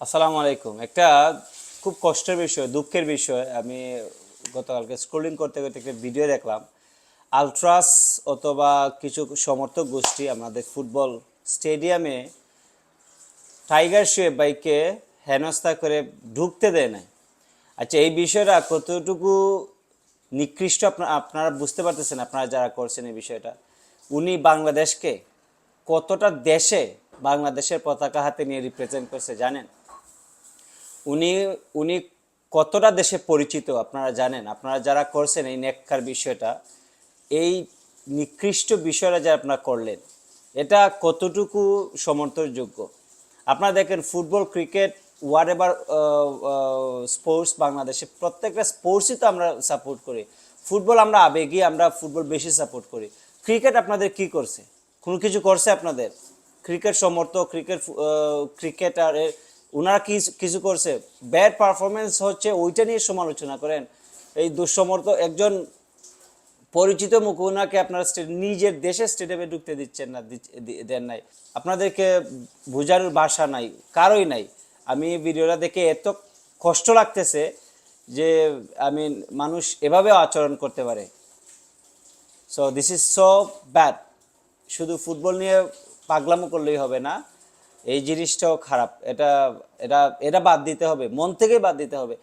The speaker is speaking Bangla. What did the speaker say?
আসসালামু আলাইকুম। একটা খুব কষ্টের বিষয়, দুঃখের বিষয়। আমি গতকালকে স্ক্রোলিং করতে করতে একটা ভিডিও দেখলাম। আলট্রাস অথবা কিছু সমর্থক গোষ্ঠী আমাদের ফুটবল স্টেডিয়ামে টাইগার শুয়ে বাইকে হেনস্থা করে ঢুকতে দেয় না আচ্ছা এই বিষয়টা কতটুকু নিকৃষ্ট আপনার আপনারা বুঝতে পারতেছেন, আপনারা যারা করছেন এই বিষয়টা, উনি বাংলাদেশকে কতটা দেশে বাংলাদেশের পতাকা হাতে নিয়ে রিপ্রেজেন্ট করছে জানেন? উনি উনি কতটা দেশে পরিচিত আপনারা জানেন? আপনারা যারা করছেন এই নেককার বিষয়টা, এই নিকৃষ্ট বিষয়টা যে আপনারা করলেন, এটা কতটুকু সমর্থনযোগ্য? আপনারা দেখেন, football, cricket whatever sports বাংলাদেশে প্রত্যেকটা স্পোর্টসই তো আমরা সাপোর্ট করি। ফুটবল আমরা আবেগী, আমরা ফুটবল বেশি সাপোর্ট করি। ক্রিকেট আপনাদের কি করছে? কোনো কিছু করছে আপনাদের? ক্রিকেট সমর্থক, ক্রিকেট ক্রিকেটারের ওনারা কি কিছু করছে? ব্যাড পারফরমেন্স হচ্ছে ওইটা নিয়ে সমালোচনা করেন। এই দুঃসমর্থ একজন পরিচিত মুখ ওনাকে আপনারা নিজের দেশের স্টেডিয়ামে ঢুকতে দিচ্ছেন না দেন নাই। আপনাদেরকে বোঝানোর ভাষা নাই, কারোই নাই। আমি ভিডিওটা দেখে এত কষ্ট লাগতেছে যে আমি মানুষ এভাবে আচরণ করতে পারে। So this is so bad শুধু ফুটবল নিয়ে পাগলামো করলেই হবে না। এই জিনিসটাও খারাপ। এটা এটা এটা বাদ দিতে হবে। মন থেকে বাদ দিতে হবে।